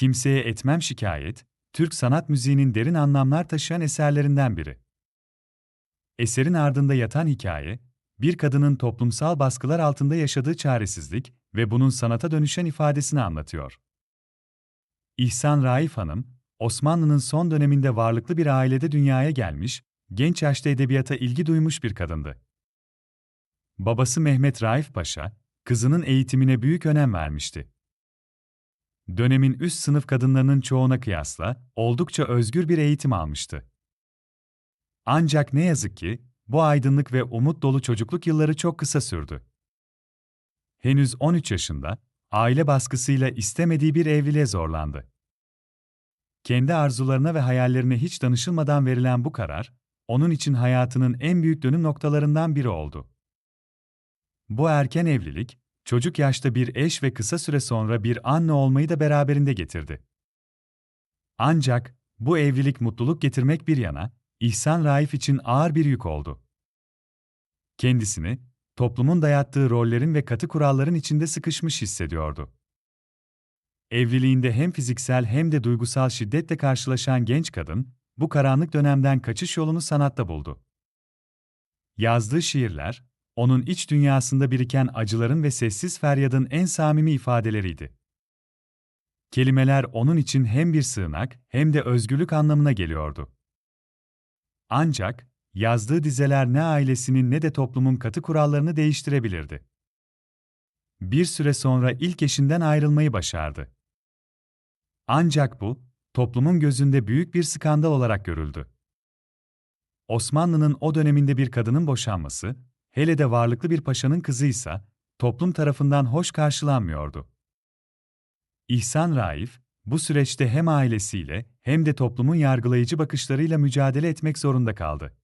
Kimseye etmem şikayet, Türk sanat müziğinin derin anlamlar taşıyan eserlerinden biri. Eserin ardında yatan hikaye, bir kadının toplumsal baskılar altında yaşadığı çaresizlik ve bunun sanata dönüşen ifadesini anlatıyor. İhsan Raif Hanım, Osmanlı'nın son döneminde varlıklı bir ailede dünyaya gelmiş, genç yaşta edebiyata ilgi duymuş bir kadındı. Babası Mehmet Raif Paşa, kızının eğitimine büyük önem vermişti. Dönemin üst sınıf kadınlarının çoğuna kıyasla oldukça özgür bir eğitim almıştı. Ancak ne yazık ki bu aydınlık ve umut dolu çocukluk yılları çok kısa sürdü. Henüz 13 yaşında aile baskısıyla istemediği bir evliliğe zorlandı. Kendi arzularına ve hayallerine hiç danışılmadan verilen bu karar, onun için hayatının en büyük dönüm noktalarından biri oldu. Bu erken evlilik, çocuk yaşta bir eş ve kısa süre sonra bir anne olmayı da beraberinde getirdi. Ancak bu evlilik mutluluk getirmek bir yana, İhsan Raif için ağır bir yük oldu. Kendisini, toplumun dayattığı rollerin ve katı kuralların içinde sıkışmış hissediyordu. Evliliğinde hem fiziksel hem de duygusal şiddetle karşılaşan genç kadın, bu karanlık dönemden kaçış yolunu sanatta buldu. Yazdığı şiirler, onun iç dünyasında biriken acıların ve sessiz feryadın en samimi ifadeleriydi. Kelimeler onun için hem bir sığınak hem de özgürlük anlamına geliyordu. Ancak, yazdığı dizeler ne ailesinin ne de toplumun katı kurallarını değiştirebilirdi. Bir süre sonra ilk eşinden ayrılmayı başardı. Ancak bu, toplumun gözünde büyük bir skandal olarak görüldü. Osmanlı'nın o döneminde bir kadının boşanması, hele de varlıklı bir paşanın kızıysa, toplum tarafından hoş karşılanmıyordu. İhsan Raif, bu süreçte hem ailesiyle hem de toplumun yargılayıcı bakışlarıyla mücadele etmek zorunda kaldı.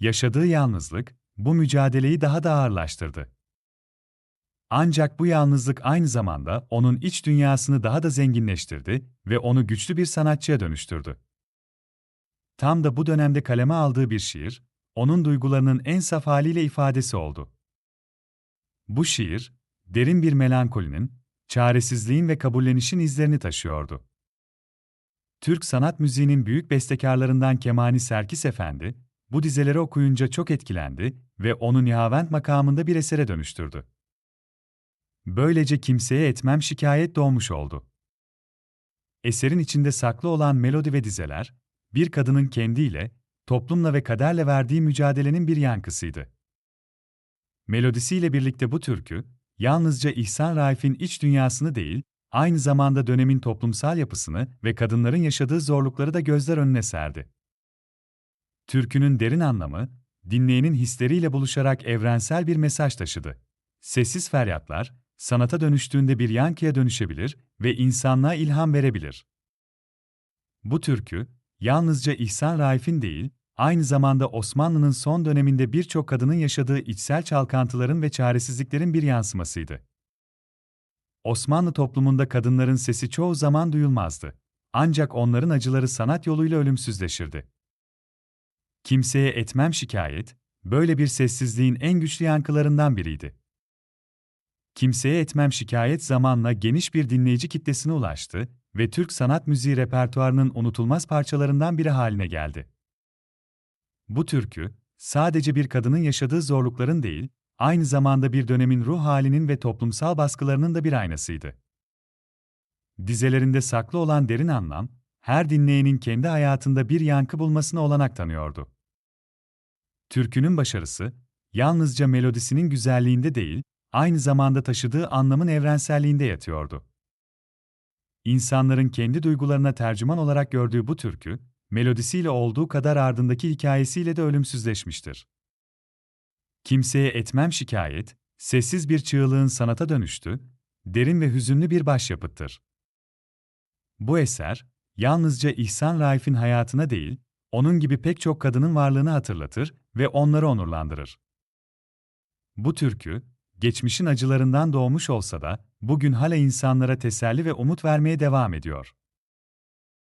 Yaşadığı yalnızlık, bu mücadeleyi daha da ağırlaştırdı. Ancak bu yalnızlık aynı zamanda onun iç dünyasını daha da zenginleştirdi ve onu güçlü bir sanatçıya dönüştürdü. Tam da bu dönemde kaleme aldığı bir şiir, onun duygularının en saf haliyle ifadesi oldu. Bu şiir, derin bir melankolinin, çaresizliğin ve kabullenişin izlerini taşıyordu. Türk sanat müziğinin büyük bestekarlarından Kemani Serkis Efendi, bu dizeleri okuyunca çok etkilendi ve onu Nihavent makamında bir esere dönüştürdü. Böylece kimseye etmem şikayet doğmuş oldu. Eserin içinde saklı olan melodi ve dizeler, bir kadının kendiyle, toplumla ve kaderle verdiği mücadelenin bir yankısıydı. Melodisiyle birlikte bu türkü, yalnızca İhsan Raif'in iç dünyasını değil, aynı zamanda dönemin toplumsal yapısını ve kadınların yaşadığı zorlukları da gözler önüne serdi. Türkünün derin anlamı, dinleyenin hisleriyle buluşarak evrensel bir mesaj taşıdı. Sessiz feryatlar, sanata dönüştüğünde bir yankıya dönüşebilir ve insanlığa ilham verebilir. Bu türkü, yalnızca İhsan Raif'in değil, aynı zamanda Osmanlı'nın son döneminde birçok kadının yaşadığı içsel çalkantıların ve çaresizliklerin bir yansımasıydı. Osmanlı toplumunda kadınların sesi çoğu zaman duyulmazdı. Ancak onların acıları sanat yoluyla ölümsüzleşirdi. Kimseye etmem şikayet, böyle bir sessizliğin en güçlü yankılarından biriydi. Kimseye etmem şikayet zamanla geniş bir dinleyici kitlesine ulaştı ve Türk sanat müziği repertuarının unutulmaz parçalarından biri haline geldi. Bu türkü, sadece bir kadının yaşadığı zorlukların değil, aynı zamanda bir dönemin ruh halinin ve toplumsal baskılarının da bir aynasıydı. Dizelerinde saklı olan derin anlam, her dinleyenin kendi hayatında bir yankı bulmasına olanak tanıyordu. Türkünün başarısı, yalnızca melodisinin güzelliğinde değil, aynı zamanda taşıdığı anlamın evrenselliğinde yatıyordu. İnsanların kendi duygularına tercüman olarak gördüğü bu türkü, melodisiyle olduğu kadar ardındaki hikayesiyle de ölümsüzleşmiştir. Kimseye etmem şikayet, sessiz bir çığlığın sanata dönüştü, derin ve hüzünlü bir başyapıttır. Bu eser, yalnızca İhsan Raif'in hayatına değil, onun gibi pek çok kadının varlığını hatırlatır ve onları onurlandırır. Bu türkü, geçmişin acılarından doğmuş olsa da, bugün hala insanlara teselli ve umut vermeye devam ediyor.